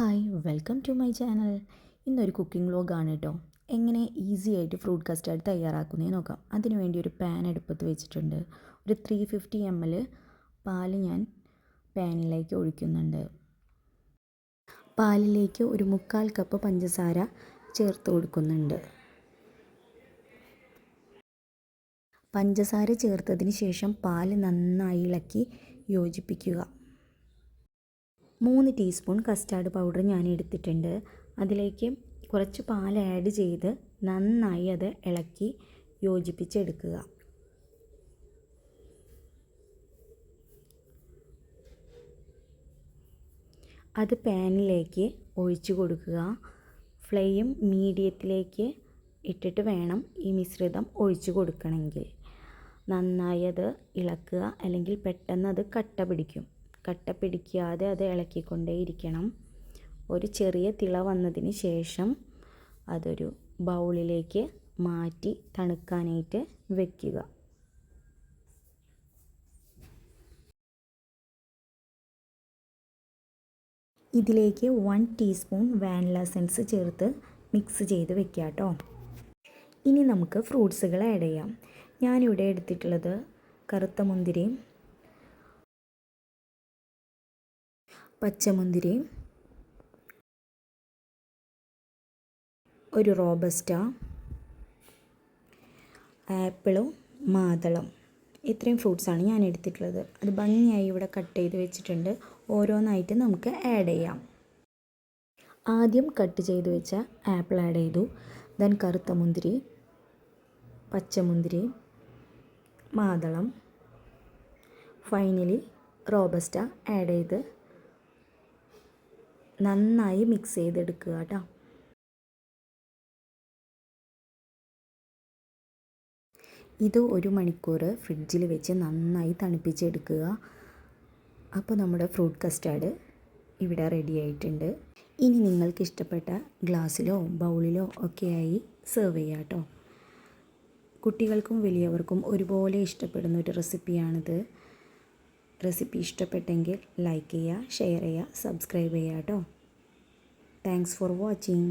Hi welcome to my channel ഇന്നൊരു cooking വ്ലോഗാണ് കേട്ടോ എങ്ങനെ ഈസി ആയിട്ട് ഫ്രൂട്ട് കസ്റ്റാർഡ് തയ്യാറാക്കുന്നതെന്ന് നോക്കാം. അതിനുവേണ്ടി ഒരു പാൻ അടുപ്പത്ത് വെച്ചിട്ടുണ്ട്. ഒരു ത്രീ ഫിഫ്റ്റി എം എൽ പാൽ ഞാൻ പാനിലേക്ക് ഒഴിക്കുന്നുണ്ട്. പാലിലേക്ക് ഒരു മുക്കാൽ കപ്പ് പഞ്ചസാര ചേർത്ത് കൊടുക്കുന്നുണ്ട്. പഞ്ചസാര ചേർത്തതിന് ശേഷം പാൽ നന്നായി ഇളക്കി യോജിപ്പിക്കുക. മൂന്ന് ടീസ്പൂൺ കസ്റ്റാർഡ് പൗഡർ ഞാൻ എടുത്തിട്ടുണ്ട്. അതിലേക്ക് കുറച്ച് പാൽ ആഡ് ചെയ്ത് നന്നായി അത് ഇളക്കി യോജിപ്പിച്ചെടുക്കുക. അത് പാനിലേക്ക് ഒഴിച്ചു കൊടുക്കുക. ഫ്ലെയിം മീഡിയത്തിലേക്ക് ഇട്ടിട്ട് വേണം ഈ മിശ്രിതം ഒഴിച്ചു കൊടുക്കണമെങ്കിൽ. നന്നായി അത് ഇളക്കുക അല്ലെങ്കിൽ പെട്ടെന്ന് അത് കട്ട പിടിക്കും. കട്ട പിടിക്കാതെ അത് ഇളക്കിക്കൊണ്ടേയിരിക്കണം. ഒരു ചെറിയ തിള വന്നതിന് ശേഷം അതൊരു ബൗളിലേക്ക് മാറ്റി തണുക്കാനായിട്ട് വയ്ക്കുക ഇതിലേക്ക് വൺ ടീസ്പൂൺ വാനില സെൻസ് ചേർത്ത് മിക്സ് ചെയ്ത് വെക്കുക കേട്ടോ ഇനി നമുക്ക് ഫ്രൂട്ട്സുകൾ ആഡ് ചെയ്യാം. ഞാനിവിടെ എടുത്തിട്ടുള്ളത് കറുത്ത മുന്തിരിയും പച്ചമുന്തിരി ഒരു റോബസ്റ്റ ആപ്പിളും മാതളം. ഇത്രയും ഫ്രൂട്ട്സാണ് ഞാൻ എടുത്തിട്ടുള്ളത്. അത് ഭംഗിയായി ഇവിടെ കട്ട് ചെയ്ത് വെച്ചിട്ടുണ്ട്. ഓരോന്നായിട്ട് നമുക്ക് ആഡ് ചെയ്യാം. ആദ്യം കട്ട് ചെയ്ത് വെച്ച ആപ്പിൾ ആഡ് ചെയ്തു. ദെൻ കറുത്ത മുന്തിരി പച്ചമുന്തിരി മാതളം. ഫൈനലി റോബസ്റ്റ ആഡ് ചെയ്ത് നന്നായി മിക്സ് ചെയ്തെടുക്കുക കേട്ടോ ഇത് ഒരു മണിക്കൂർ ഫ്രിഡ്ജിൽ വെച്ച് നന്നായി തണുപ്പിച്ചെടുക്കുക. അപ്പോൾ നമ്മുടെ ഫ്രൂട്ട് കസ്റ്റാർഡ് ഇവിടെ റെഡി ആയിട്ടുണ്ട്. ഇനി നിങ്ങൾക്ക് ഇഷ്ടപ്പെട്ട ഗ്ലാസ്സിലോ ബൗളിലോ ഒക്കെയായി സെർവ് ചെയ്യാം കേട്ടോ കുട്ടികൾക്കും വലിയവർക്കും ഒരുപോലെ ഇഷ്ടപ്പെടുന്ന ഒരു റെസിപ്പിയാണിത് റെസിപ്പി ഇഷ്ടപ്പെട്ടെങ്കിൽ ലൈക്ക് ചെയ്യുക ഷെയർ ചെയ്യുക സബ്സ്ക്രൈബ് ചെയ്യുക കേട്ടോ. Thanks for watching